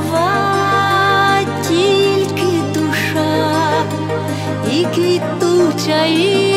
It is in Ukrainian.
жива тільки душа і квітуча. і